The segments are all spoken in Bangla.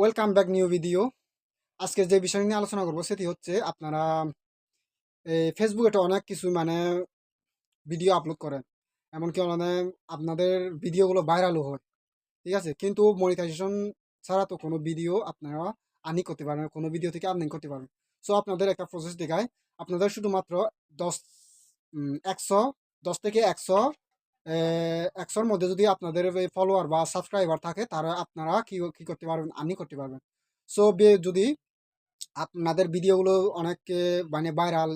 ওয়েলকাম ব্যাক নিউ ভিডিও আজকে যে বিষয় নিয়ে আলোচনা করব সেটি হচ্ছে আপনারা ফেসবুকে তো অনেক কিছু মানে ভিডিও আপলোড করেন। এমনকি মানে আপনাদের ভিডিওগুলো ভাইরালও হয়। ঠিক আছে? কিন্তু মনিটাইজেশন ছাড়া তো কোনো ভিডিও আপনারা আর্নিং করতে পারবেন না, কোনো ভিডিও থেকে আর্নিং করতে পারবেন সো আপনাদের একটা প্রসেস দেখায় আপনাদের শুধুমাত্র দশ একশো দশ থেকে একশো একশোর মধ্যে যদি আপনাদের ফলোয়ার বা সাবস্ক্রাইবার থাকে, তারা আপনারা কি কি করতে পারবেন? আর্নিং করতে পারবেন। সো যদি আপনাদের ভিডিওগুলো অনেককে মানে ভাইরাল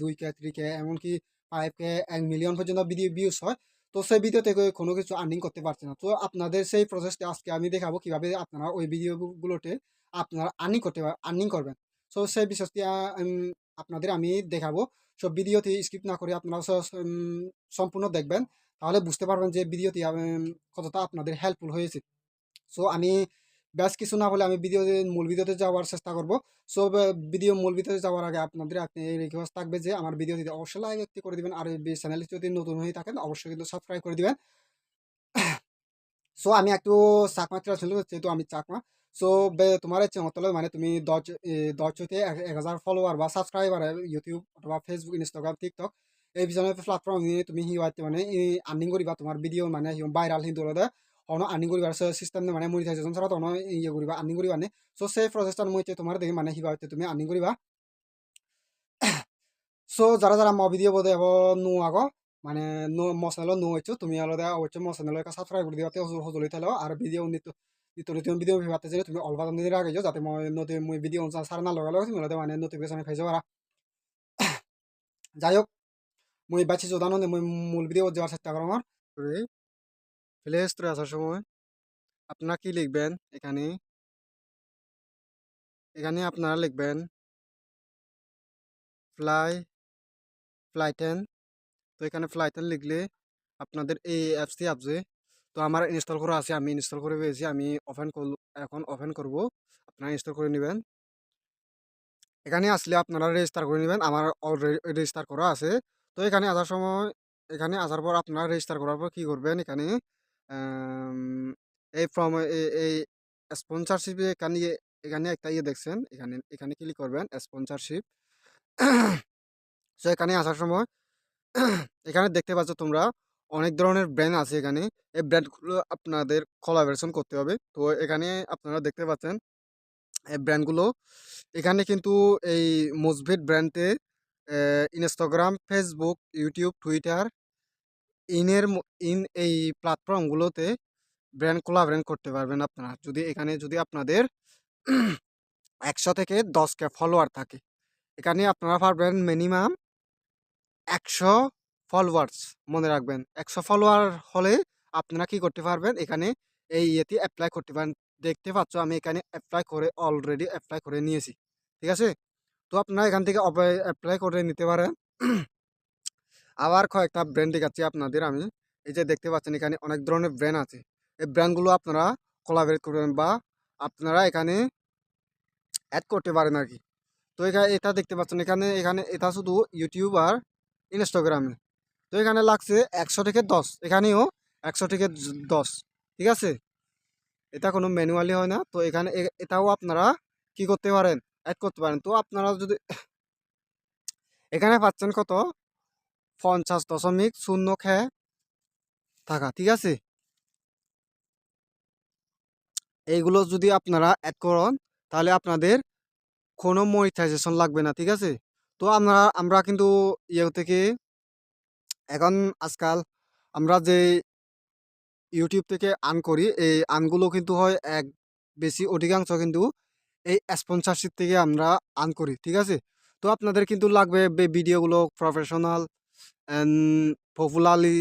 দুই কে থ্রি কে এমনকি ফাইভ কে এক মিলিয়ন পর্যন্ত ভিডিও ভিউস হয়, তো সেই ভিডিও থেকে কোনো কিছু আর্নিং করতে পারছে না। তো আপনাদের সেই প্রসেসটা আজকে আমি দেখাবো কীভাবে আপনারা ওই ভিডিওগুলোতে আপনারা আর্নিং করতে আর্নিং করবেন। সো সেই বিষয়টি আপনাদের আমি দেখাবো। সব ভিডিওতে স্কিপ না করে আপনারা সম্পূর্ণ দেখবেন। তাহলে বুঝতে পারবেন যে ভিডিওটি কতটা আপনাদের হেল্পফুল হয়েছে। সো আমি বেশ কিছু না বলে আমি ভিডিও মূল ভিডিওতে যাওয়ার চেষ্টা করব। সো ভিডিও মূল ভিডিওতে যাওয়ার আগে আপনাদের আপনি রিকোয়েস্ট থাকবে যে আমার ভিডিওটি অবশ্যই লাইক একটি করে দিবেন। আর চ্যানেলটি যদি নতুন হয়ে থাকেন, অবশ্যই কিন্তু সাবস্ক্রাইব করে দিবেন। সো আমি একটু চাকমা ছিল যেহেতু আমি চাকমা। সো তোমার ইচ্ছে মতো হলে মানে তুমি দশ দশ হইতে এক হাজার ফলোয়ার বা সাবস্ক্রাইবার ইউটিউব অথবা ফেসবুক ইনস্টাগ্রাম টিকটক এই বিজনেস প্ল্যাটফর্ম নিয়ে তুমি হিওয়াইতে মানে আর্নিং করিবা তোমার ভিডিও মানে ভাইরাল হিন্দু হলে অন আর্নিং করিবার সিস্টেম মানে মনিটাইজেশন ছাড়া অন ইয়ে করিবা আর্নিং করিবা নে? সো সেই প্রসেসটার মধ্যে তোমার দেখি মানে হিওয়াইতে তুমি আর্নিং করিবা সো যারা যারা ম ভিডিও বোধে হব নো আগ মানে মো চ্যানেল নো হইছো তুমি আলাদা অবশ্যই মো চ্যানেল সাবস্ক্রাইব করে দিবাতে হজলি থাকল আর ভিডিও নিত্য নিত্য নতুন ভিডিও ভিবাতে যে তুমি অলবা দিন আগে যাতে মই নতুন মই ভিডিও সার না লগালো তুমি আলাদা মানে নোটিফিকেশন পাইছো আর যাই হোক মই বাছি জানো মই মূল ভিডিও যাওয়ার চেষ্টা করো আমার প্লে স্টোরে আসার সময় আপনারা কি লিখবেন এখানে এখানে আপনারা লিখবেন ফ্লাই ফ্লাইটেন তো এখানে ফ্লাইটেন লিখলে আপনাদের এই অ্যাপসটি আসবে তো আমার ইনস্টল করা আছে আমি ইনস্টল করে পেয়েছি আমি ওপেন এখন ওপেন করব আপনারা ইনস্টল করে নেবেন এখানে আসলে আপনারা রেজিস্টার করে নেবেন আমার অলরেডি রেজিস্টার করা আছে তো এখানে আসার সময়, এখানে আসার পর আপনারা রেজিস্টার করার পর কী করবেন এখানে এই ফর্ম এই স্পন্সরশিপ এখানে এখানে একটা ইয়ে দেখছেন, এখানে এখানে ক্লিক করবেন স্পন্সরশিপ সো এখানে আসার সময়, এখানে দেখতে পাচ্ছ তোমরা অনেক ধরনের ব্র্যান্ড আছে এখানে, এই ব্র্যান্ডগুলো আপনাদের কোলাবোরেশন করতে হবে। তো এখানে আপনারা দেখতে পাচ্ছেন, এই ব্র্যান্ডগুলো এখানে কিন্তু এই মোজভেট ব্র্যান্ডে ইনস্টাগ্রাম ফেসবুক ইউটিউব টুইটার ইনের ইন এই প্ল্যাটফর্মগুলোতে ব্র্যান্ড কোলাবরেট করতে পারবেন আপনারা। যদি এখানে যদি আপনাদের একশো থেকে দশ কে ফলোয়ার থাকে, এখানে আপনারা পারবেন মিনিমাম একশো ফলোয়ার্স মনে রাখবেন। একশো ফলোয়ার হলে আপনারা কি করতে পারবেন? এখানে এই ইয়েতে অ্যাপ্লাই করতে পারেন। দেখতে পাচ্ছ আমি এখানে অ্যাপ্লাই করে অলরেডি অ্যাপ্লাই করে নিয়েছি। ঠিক আছে? তো আপনারা এখান থেকে অ্যাপ্লাই করে নিতে পারেন। আবার কয়েকটা ব্র্যান্ড দেখাচ্ছি আপনাদের আমি। এই যে দেখতে পাচ্ছেন এখানে অনেক ধরনের ব্র্যান্ড আছে। এই ব্র্যান্ডগুলো আপনারা কোলাবরেট করবেন বা আপনারা এখানে অ্যাড করতে পারেন আর কি তো এখানে এটা দেখতে পাচ্ছেন এখানে এখানে এটা শুধু ইউটিউব আর ইনস্টাগ্রামে তো এখানে লাগছে একশো থেকে দশ। এখানেও একশো থেকে দশ। ঠিক আছে? এটা কোনো ম্যানুয়ালি হয় না। তো এখানে এটাও আপনারা কি করতে পারেন? অ্যাড করতে পারেন। তো আপনারা যদি এখানে পাচ্ছেন কত? পঞ্চাশ দশমিক শূন্য খেয়ে থাকা ঠিক আছে? এইগুলো যদি আপনারা অ্যাড করেন, তাহলে আপনাদের কোনো মনিটাইজেশন লাগবে না, ঠিক আছে? তো আমরা আমরা কিন্তু ইয়ে থেকে এখন আজকাল আমরা যে ইউটিউব থেকে আর্ন করি, এই আর্নগুলো কিন্তু হয় এক, বেশি অধিকাংশ কিন্তু এই স্পন্সরশিপ থেকে আমরা আর্ন করি, ঠিক আছে? তো আপনাদের কিন্তু লাগবে ভিডিওগুলো প্রফেশনাল পপুলারলি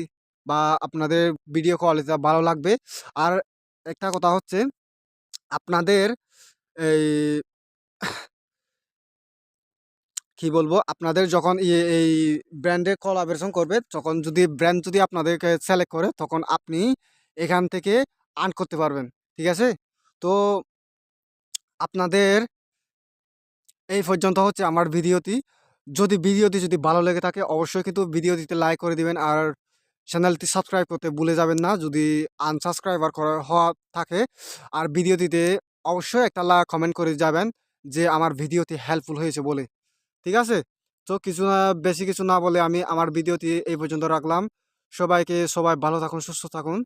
বা আপনাদের ভিডিও কোয়ালিটি ভালো লাগবে। আর একটা কথা হচ্ছে, আপনাদের এই কি বলব? আপনাদের যখন ইয়ে এই ব্র্যান্ডের কোলাবোরেশন করবে, তখন যদি ব্র্যান্ড যদি আপনাদেরকে সিলেক্ট করে, তখন আপনি এখান থেকে আর্ন করতে পারবেন, ঠিক আছে? তো আপনাদের এই পর্যন্ত হচ্ছে আমার ভিডিওটি। যদি ভিডিওটি যদি ভালো লেগে থাকে, অবশ্যই কিন্তু ভিডিওটিতে লাইক করে দিবেন। আর চ্যানেলটি সাবস্ক্রাইব করতে ভুলে যাবেন না। যদি আনসাবস্ক্রাইবার করা হওয়া থাকে, আর ভিডিওটিতে অবশ্যই একটা লা কমেন্ট করে যাবেন যে আমার ভিডিওটি হেল্পফুল হয়েছে বলে। ঠিক আছে? তো কিছু না, বেশি কিছু না বলে আমি আমার ভিডিওটি এই পর্যন্ত রাখলাম। সবাইকে সবাই ভালো থাকুন, সুস্থ থাকুন।